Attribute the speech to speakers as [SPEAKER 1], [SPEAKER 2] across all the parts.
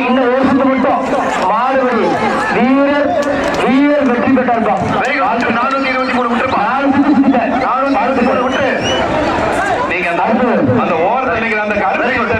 [SPEAKER 1] இந்த வருஷத்து மட்டும் வெற்றி பெற்றிருக்கோம்
[SPEAKER 2] நானூத்தி இருபத்தி மூணு விட்டுருப்பா. நானூத்தி இருபத்தி
[SPEAKER 3] நீங்க அந்த ஓரத்தில் அந்த கருத்தை விட்டு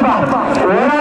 [SPEAKER 1] Và 我